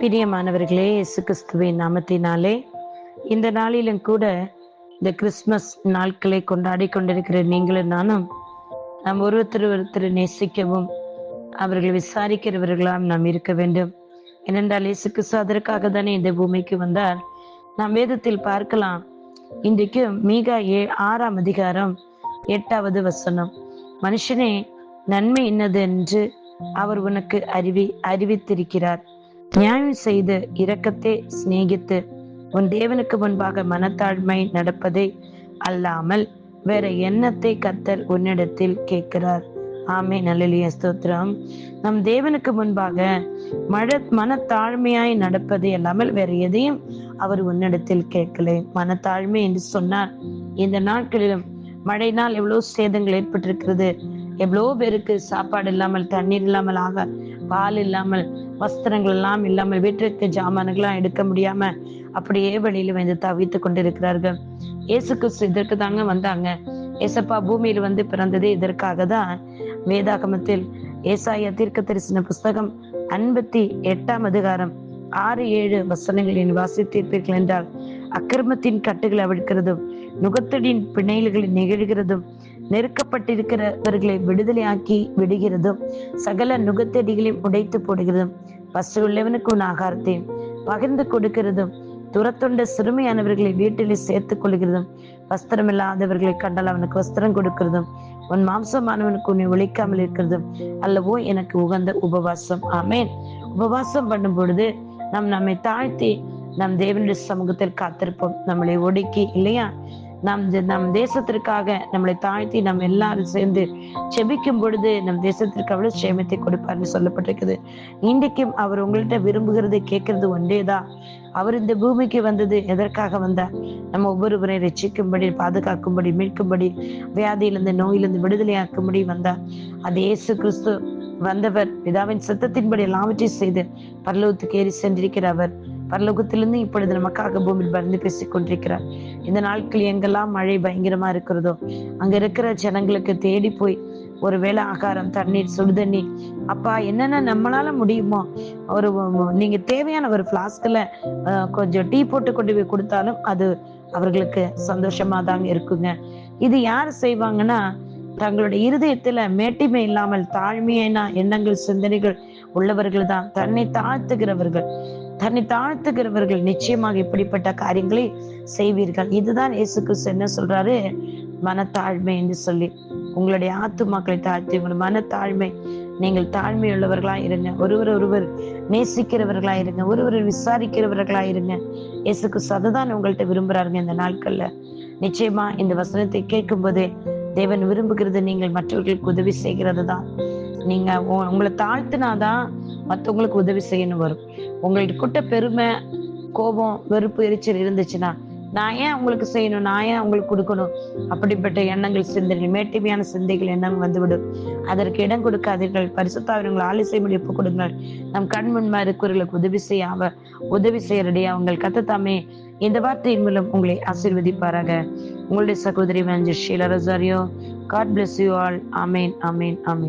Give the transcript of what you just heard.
பிரியமானவர்களே இயேசு கிறிஸ்துவின் நாமத்தினாலே இந்த நாளிலும் கூட இந்த கிறிஸ்மஸ் நாட்களை கொண்டாடி கொண்டிருக்கிற நீங்களும் நானும் நாம் ஒருத்தர் ஒருத்தர் நேசிக்கவும் அவர்களை விசாரிக்கிறவர்களாம் நாம் இருக்க வேண்டும். ஏனென்றால் இயேசு கிறிஸ்து அதற்காக தானே இந்த பூமிக்கு வந்தார். நாம் வேதத்தில் பார்க்கலாம் இன்றைக்கு மீகா ஏ ஆறாம் அதிகாரம் எட்டாவது வசனம். மனுஷனே நன்மை என்னது என்று அவர் உனக்கு அறிவி அறிவித்திருக்கிறார். நியாயம் செய்து இரக்கத்தை சிநேகித்து உன் தேவனுக்கு முன்பாக மனத்தாழ்மை நடப்பதை அல்லாமல் வேற எண்ணத்தை கத்தர் உன்னிடத்தில் கேட்கிறார். ஆமே நல்லலிய ஸ்தோத்திரம். நம் தேவனுக்கு முன்பாக மழ மனத்தாழ்மையாய் நடப்பது அல்லாமல் வேற எதையும் அவர் உன்னிடத்தில் கேட்கல. மனத்தாழ்மை என்று சொன்னார் இந்த நாட்களிலும் மழையினால் எவ்வளவு சேதங்கள் ஏற்பட்டிருக்கிறது. எவ்வளோ பேருக்கு சாப்பாடு இல்லாமல் தண்ணீர் இல்லாமல் ஆக பால் இல்லாமல் வஸ்திரங்கள் எல்லாம் இல்லாமல் வீட்டிற்கு ஜாமான்கள்லாம் எடுக்க முடியாம அப்படியே வழியில வந்து தவித்து கொண்டிருக்கிறார்கள். இயேசு கிறிஸ்து இதற்கு தாங்க வந்தாங்க. ஏசப்பா பூமியில் வந்து பிறந்ததே இதற்காக தான் வேதாகமத்தில் ஏசாய தீர்க்க தரிசன புஸ்தகம் ஐம்பத்தி எட்டாம் அதிகாரம் ஆறு ஏழு வசனங்களின் வாசித்தீர்ப்பீர்கள் என்றால் அக்கிரமத்தின் கட்டுகளை அவிழ்க்கிறதும் நுகத்தடியின் பிணைல்களை நிகழ்கிறதும் நெருக்கப்பட்டிருக்கிறவர்களை விடுதலையாக்கி விடுகிறதும் சகல நுகத்தடிகளையும் உடைத்து போடுகிறதும் பசு உள்ளவனுக்கு உன் ஆகாரத்தையும் பகிர்ந்து கொடுக்கிறதும் துரத்துண்ட சிறுமையானவர்களை வீட்டிலே சேர்த்துக் கொள்கிறதும் வஸ்திரம் இல்லாதவர்களை கண்டால் அவனுக்கு வஸ்திரம் கொடுக்கிறதும் உன் மாம்சமானவனுக்கு உன்னை ஒழிக்காமல் இருக்கிறதும் அல்லவோ எனக்கு உகந்த உபவாசம். ஆமேன். உபவாசம் பண்ணும் பொழுது நாம் நம்மை தாழ்த்தி நம் தேவனுடைய சமூகத்தில் காத்திருப்போம். நம்மளை ஒடுக்கி இல்லையா? நம் நம் தேசத்திற்காக நம்மளை தாழ்த்தி நாம் எல்லாரும் சேர்ந்து செபிக்கும் பொழுது நம் தேசத்திற்கு அவ்வளவு சேமத்தை கொடுப்பார்னு சொல்லப்பட்டிருக்குது. இன்றைக்கும் அவர் உங்கள்கிட்ட விரும்புகிறது கேட்கறது ஒன்றேதான் அவர் இந்த பூமிக்கு வந்தது எதற்காக வந்தார்? நம்ம ஒவ்வொருவரை ரசிக்கும்படி பாதுகாக்கும்படி மீட்கும்படி வியாதியிலிருந்து நோயிலிருந்து விடுதலையாக்கும்படி வந்தார். அது இயேசு கிறிஸ்து வந்தவர். பிதாவின் சத்தத்தின்படி எல்லாவற்றையும் செய்து பரலோகத்துக்கு ஏறி சென்றிருக்கிற அவர். பரலோகத்திலிருந்து இப்பொழுது நமக்காக பூமியில் பறந்து பேசிக் கொண்டிருக்கிறார். இந்த நாட்கள் எங்கெல்லாம் மழை பயங்கரமா இருக்கிறதோ அங்க இருக்கிற ஜனங்களுக்கு தேடி போய் ஒருவேளை ஆகாரம் தண்ணீர் சுடுதண்ணி அப்பா என்னென்ன நம்மளால முடியுமோ ஒரு நீங்க தேவையான ஒரு பிளாஸ்க்ல கொஞ்சம் டீ போட்டு கொண்டு போய் கொடுத்தாலும் அது அவர்களுக்கு சந்தோஷமா தாங்க இருக்குங்க. இது யார் செய்வாங்கன்னா தங்களுடைய இருதயத்துல மேட்டிமை இல்லாமல் தாழ்மையான எண்ணங்கள் சிந்தனைகள் உள்ளவர்கள் தான். தன்னை தாழ்த்துகிறவர்கள். தன்னை தாழ்த்துகிறவர்கள் நிச்சயமாக இப்படிப்பட்ட காரியங்களை செய்வீர்கள். இதுதான் இயேசு கிறிஸ்து என்ன சொல்றாரு? மனத்தாழ்மை என்று சொல்லி. உங்களுடைய ஆத்துமாக்களை தாழ்த்தி உங்களுடைய மனத்தாழ்மை நீங்கள் தாழ்மை உள்ளவர்களா இருங்க. ஒருவர் ஒருவர் நேசிக்கிறவர்களா இருங்க. ஒருவர் விசாரிக்கிறவர்களா இருங்க. இயேசுக்கு கிறிஸ்து உங்கள்கிட்ட விரும்புறாருங்க இந்த நாட்கள்ல. நிச்சயமா இந்த வசனத்தை கேட்கும் போதே தேவன் விரும்புகிறது நீங்கள் மற்றவர்களுக்கு உதவி செய்கிறது தான் நீங்க உங்களை தாழ்த்தினாதான் மற்றவங்களுக்கு உதவி செய்யணும் வரும். உங்கள்கிட்ட பெருமை கோபம் வெறுப்பு எரிச்சல் இருந்துச்சுன்னா நான் ஏன் உங்களுக்கு செய்யணும்? நான் ஏன் உங்களுக்கு கொடுக்கணும்? அப்படிப்பட்ட எண்ணங்கள் சிந்தனை மேட்டுமையான சிந்தைகள் எண்ணம் வந்துவிடும். அதற்கு இடம் கொடுக்காதீர்கள். பரிசுத்தாவிரங்களை ஆலிசை மொழி ஒப்புக் கொடுங்கள். நம் கண் முன்மா இருக்கிறவர்களுக்கு உதவி செய்ய அவ உதவி செய்யறடியா? அவங்க கத்தத்தாமே இந்த வார்த்தையின் மூலம் உங்களை ஆசீர்வதிப்பாராக. உங்களுடைய சகோதரி மஞ்சள் Sheela Rosario God bless you all amen amen amen